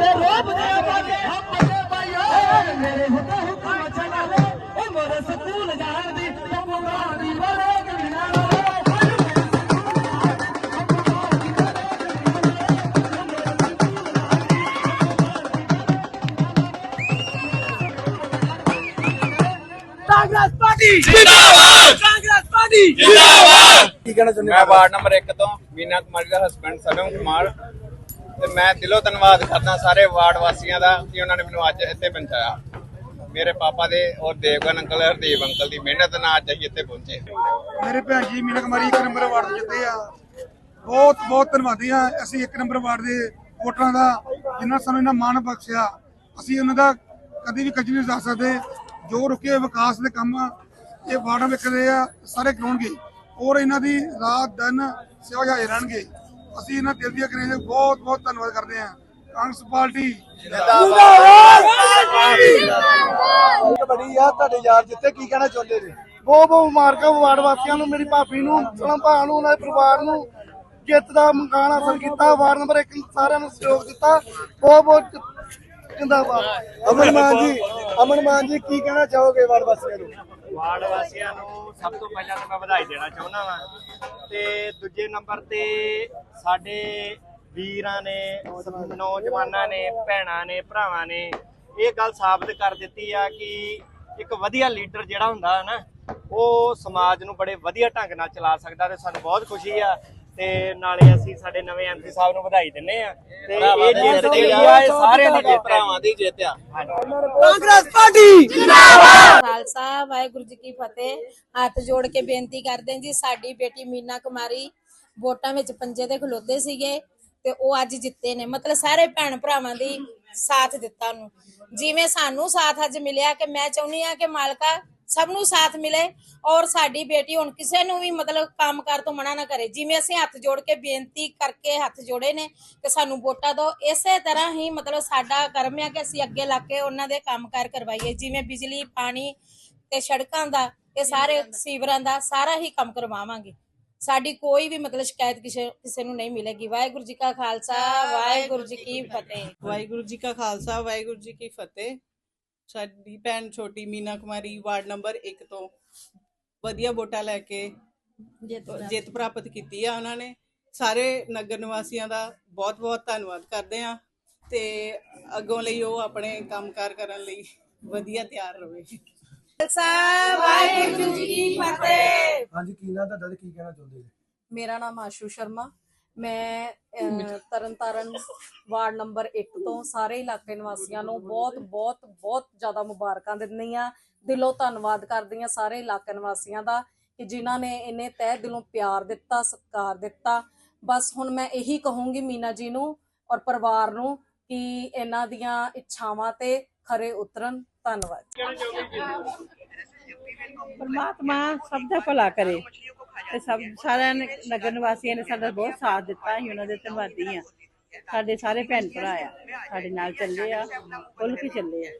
ਤੇ ਰੋਬ ਦੇ ਬਾਗੇ ਹਮ ਮਤੇ ਭਾਈਓ। ਮੇਰੇ ਹੁਕਮ ਹੁਕਮ ਚਲਾ ਲੈ ਓ ਮੇਰੇ ਸਕੂਲ ਜਾਣ ਦੀ ਤਮਨਾ ਦੀ ਬਰੇ ਕਮਿਨਾ ਕਾਂਗਰਸ ਪਾਰਟੀ। ਜਿੰਦਾਬਾਦ। ਕਾਂਗਰਸ ਪਾਰਟੀ। ਮੈਂ ਵਾਰਡ ਨੰਬਰ 1 ਤੋਂ ਮੀਨਾ ਕੁਮਾਰੀ ਦਾ ਹਸਬੰਡ ਸਨਮ ਕੁਮਾਰ। ਤੇ ਮੈਂ ਦਿਲੋਂ ਧੰਨਵਾਦ ਕਰਦਾ ਸਾਰੇ ਵਾਰਡ ਵਾਸੀਆਂ ਦਾ ਕਿ ਉਹਨਾਂ ਨੇ ਮੈਨੂੰ ਅੱਜ ਇੱਥੇ ਪਹੁੰਚਾਇਆ। ਮੇਰੇ ਪਾਪਾ ਦੇ ਔਰ ਦੇਵਗਨ ਅੰਕਲ, ਹਰਦੀਪ ਅੰਕਲ ਦੀ ਮਿਹਨਤ ਨਾਲ ਅੱਜ ਅਸੀਂ ਇੱਥੇ ਪਹੁੰਚੇ। ਮੇਰੇ ਭੈਣ ਜੀ ਮੀਨਾ ਕੁਮਾਰੀ ਇੱਕ ਨੰਬਰ ਵਾਰਡ ਜਿੱਤੇ ਆ। ਬਹੁਤ ਬਹੁਤ ਧੰਨਵਾਦੀ ਆ। ਅਸੀਂ ਇੱਕ ਨੰਬਰ ਵਾਰਡ ਦੇ ਵੋਟਰਾਂ ਦਾ ਜਿਨ੍ਹਾਂ ਸਾਨੂੰ ਇਹਨਾਂ ਮਾਣ ਬਖਸ਼ਿਆ, ਅਸੀਂ ਉਹਨਾਂ ਦਾ ਕਦੀ ਵੀ ਕੱਜ ਨਹੀਂ ਦੱਸ ਸਕਦੇ। ਜੋ ਰੁਕੇ ਹੋਏ ਵਿਕਾਸ ਦੇ ਕੰਮ ਇਹ ਵਾਰਡਾਂ ਵਿੱਚ ਰਹੇ ਆ, ਸਾਰੇ ਕਰਾਉਣਗੇ। ਔਰ ਇਹਨਾਂ ਦੀ ਰਾਤ, ਦਿਨ ਸੇਵਾ ਜਾਰੀ ਰਹਿਣਗੇ। ਅਸੀਂ ਇਹਨਾਂ ਦਿਲ ਦੀਆਂ ਕਰੇ ਬਹੁਤ ਬਹੁਤ ਧੰਨਵਾਦ ਕਰਦੇ ਹਾਂ। Congress party. ਬੜੀ ਆ ਤੁਹਾਡੇ ਯਾਰ ਜਿੱਤੇ ਕੀ ਕਹਿਣਾ ਚਾਹੁੰਦੇ ਨੇ ਬਹੁਤ ਬਹੁਤ ਮੁਬਾਰਕਾਂ ਵਾਰਡ ਵਾਸੀਆਂ ਨੂੰ ਮੇਰੀ ਭਾਬੀ ਨੂੰ ਸਲਮ ਭਾ ਨੂੰ ਉਹਨਾਂ ਦੇ ਪਰਿਵਾਰ ਨੂੰ। ਜਿੱਤ ਦਾ ਮਕਾਨ ਹਾਸਲ ਕੀਤਾ ਵਾਰਡ ਨੰਬਰ 1 ਸਾਰਿਆਂ ਨੂੰ ਸਹਿਯੋਗ ਦਿੱਤਾ। ਬਹੁਤ ਬਹੁਤ ਜਿੰਦਾਬਾਦ। ਅਮਨ ਮਾਨ ਜੀ ਅਮਨ ਮਾਨ ਜੀ ਕੀ ਕਹਿਣਾ ਚਾਹੋਗੇ ਵਾਰਡ ਵਾਸੀਆਂ ਨੂੰ? ਵਾਰਡ ਵਾਸੀਆਂ ਨੂੰ ਸਭ ਤੋਂ ਪਹਿਲਾਂ ਤਾਂ ਮੈਂ ਵਧਾਈ ਦੇਣਾ ਚਾਹੁੰਦਾ ਵਾਂ। ਤੇ ਦੂਜੇ ਨੰਬਰ ਤੇ ਸਾਡੇ ਵੀਰਾਂ ਨੇ, ਨੌਜਵਾਨਾਂ ਨੇ, ਭੈਣਾਂ ਨੇ, ਭਰਾਵਾਂ ਨੇ ਇਹ ਗੱਲ ਸਾਬਤ ਕਰ ਦਿੱਤੀ ਆ ਕਿ ਇੱਕ ਵਧੀਆ ਲੀਡਰ ਜਿਹੜਾ ਹੁੰਦਾ ਹੈ ਨਾ, ਉਹ ਸਮਾਜ ਨੂੰ ਬੜੇ ਵਧੀਆ ਢੰਗ ਨਾਲ ਚਲਾ ਸਕਦਾ ਤੇ ਸਾਨੂੰ ਬਹੁਤ ਖੁਸ਼ੀ ਆ। ਤੇ ਨਾਲੇ ਅਸੀਂ ਸਾਡੇ ਨਵੇਂ ਐਮਪੀ ਸਾਹਿਬ ਨੂੰ ਵਧਾਈ ਦਿੰਨੇ ਆ ਤੇ ਇਹ ਜਿੱਤ ਜਿਹੜੀ ਆ। ਇਹ ਸਾਰਿਆਂ ਦੀ ਜਿੱਤ ਭਰਾਵਾਂ ਦੀ ਜਿੱਤ ਆ। ਕਾਂਗਰਸ ਪਾਰਟੀ! ਖਾਲਸਾ ਵਾਹਿਗੁਰੂ ਜੀ ਕੀ ਫਤਿਹ। ਹੱਥ ਜੋੜ ਕੇ ਬੇਨਤੀ ਕਰਦੇ ਜੀ ਸਾਡੀ ਬੇਟੀ ਮੀਨਾ ਕੁਮਾਰੀ ਵੋਟਾਂ ਵਿੱਚ ਪੰਜੇ ਤੇ ਖਲੋਤੇ ਸੀਗੇ ਤੇ ਉਹ ਅੱਜ ਜਿੱਤੇ ਨੇ। ਮਤਲਬ ਸਾਰੇ ਭੈਣ ਭਰਾਵਾਂ ਦੀ ਸਾਥ ਦਿੱਤਾ ਨੂੰ ਜਿਵੇਂ ਸਾਨੂੰ ਸਾਥ ਅੱਜ ਮਿਲਿਆ ਕਿ ਮੈਂ ਚਾਹੁੰਦੀ ਆ ਕਿ ਮਾਲਕਾ ਸਭ ਨੂੰ ਸਾਥ ਮਿਲੇ ਔਰ ਸਾਡੀ ਬੇਟੀ ਹੁਣ ਕਿਸੇ ਨੂੰ ਵੀ ਮਤਲਬ ਕੰਮ ਕਰ ਤੋਂ ਮਨਾ ਨਾ ਕਰੇ। ਜਿਵੇਂ ਅਸੀਂ ਹੱਥ ਜੋੜ ਕੇ ਬੇਨਤੀ ਕਰਕੇ ਹੱਥ ਜੋੜੇ ਨੇ ਕਿ ਸਾਨੂੰ ਵੋਟਾਂ ਦਿਓ ਇਸੇ ਤਰ੍ਹਾਂ ਹੀ ਮਤਲਬ ਸਾਡਾ ਕਰਮ ਹੈ ਕਿ ਅਸੀਂ ਅੱਗੇ ਲੱਗ ਕੇ ਉਹਨਾਂ ਦੇ ਕੰਮਕਾਰ ਕਰਵਾਈਏ। ਜਿਵੇਂ ਬਿਜਲੀ ਪਾਣੀ ਤੇ ਸੜਕਾਂ ਦਾ ਇਹ ਸਾਰੇ ਸੀਵਰਾਂ ਦਾ ਸਾਰਾ ਹੀ ਕੰਮ ਕਰਵਾਵਾਂਗੇ। ਸਾਡੀ ਕੋਈ ਵੀ ਮਤਲਬ ਸ਼ਿਕਾਇਤ ਕਿਸੇ ਕਿਸੇ ਨੂੰ ਨਹੀਂ ਮਿਲੇਗੀ। ਵਾਹਿਗੁਰੂ ਜੀ ਕਾ ਖਾਲਸਾ ਵਾਹਿਗੁਰੂ ਜੀ ਕੀ ਫਤਿਹ। ਵਾਹਿਗੁਰੂ ਜੀ ਕਾ ਖਾਲਸਾ ਵਾਹਿਗੁਰੂ ਜੀ ਕੀ ਫਤਿਹ। ਸਾਡੀ ਭੈਣ ਛੋਟੀ ਮੀਨਾ ਕੁਮਾਰੀ ਵਾਰਡ ਨੰਬਰ 1 ਤੋਂ ਵਧੀਆ ਵੋਟਾਂ ਲੈ ਕੇ ਜਿੱਤ ਪ੍ਰਾਪਤ ਕੀਤੀ ਆ ਉਹਨਾਂ ਨੇ। ਸਾਰੇ ਨਗਰ ਨਿਵਾਸੀਆਂ ਦਾ ਬਹੁਤ ਬਹੁਤ ਧੰਨਵਾਦ ਕਰਦੇ ਆ ਤੇ ਅੱਗੋਂ ਲਈ ਉਹ ਆਪਣੇ ਕੰਮਕਾਰ ਕਰਨ ਲਈ ਵਧੀਆ ਤਿਆਰ ਰਹੇ ਵਾਹਿਗੁਰੂ ਜੀ ਕੀ ਫਤਿਹ। ਹਾਂਜੀ ਕੀ ਨਾਂ ਤੁਹਾਡਾ ਤੇ ਕੀ ਕਹਿਣਾ ਚਾਹੁੰਦੇ ਜੀ? ਮੇਰਾ ਨਾਮ ਆਸ਼ੂ ਸ਼ਰਮਾ। ਮੈਂ ਤਰਨਤਾਰਨ ਵਾਰਡ ਨੰਬਰ 1 ਤੋਂ ਸਾਰੇ ਇਲਾਕੇ ਨਿਵਾਸੀਆਂ ਨੂੰ ਬਹੁਤ ਬਹੁਤ ਬਹੁਤ ਜ਼ਿਆਦਾ ਮੁਬਾਰਕਾਂ ਦਿੰਦੀ ਆ ਦਿਲੋਂ ਧੰਨਵਾਦ ਕਰਦੀ ਆ ਸਾਰੇ ਇਲਾਕੇ ਨਿਵਾਸੀਆਂ ਦਾ ਕਿ ਜਿਨ੍ਹਾਂ ਨੇ ਇੰਨੇ ਤਹਿ ਦਿਲੋਂ ਪਿਆਰ ਦਿੱਤਾ ਸਤਿਕਾਰ ਦਿੱਤਾ। ਬਸ ਹੁਣ ਮੈਂ ਇਹੀ ਕਹੂੰਗੀ ਮੀਨਾ ਜੀ ਨੂੰ ਔਰ ਪਰਿਵਾਰ ਨੂੰ ਕਿ ਇਹਨਾਂ ਦੀਆਂ ਇੱਛਾਵਾਂ ਤੇ ਖਰੇ ਉਤਰਨ। ਧੰਨਵਾਦ। ਪਰਮਾਤਮਾ ਸਭ ਦਾ ਭਲਾ ਕਰੇ। ਤੇ ਸਭ ਸਾਰਿਆਂ ਨੇ, ਨਗਰ ਨਿਵਾਸੀਆਂ ਨੇ ਸਾਡਾ ਬਹੁਤ ਸਾਥ ਦਿੱਤਾ, ਅਸੀਂ ਉਹਨਾਂ ਦੇ ਧੰਨਵਾਦੀ ਆ ਸਾਡੇ ਸਾਰੇ ਭੈਣ ਭਰਾ ਆ, ਸਾਡੇ ਨਾਲ ਚੱਲੇ ਆ ਖੁੱਲ ਕੇ ਚੱਲੇ ਆ।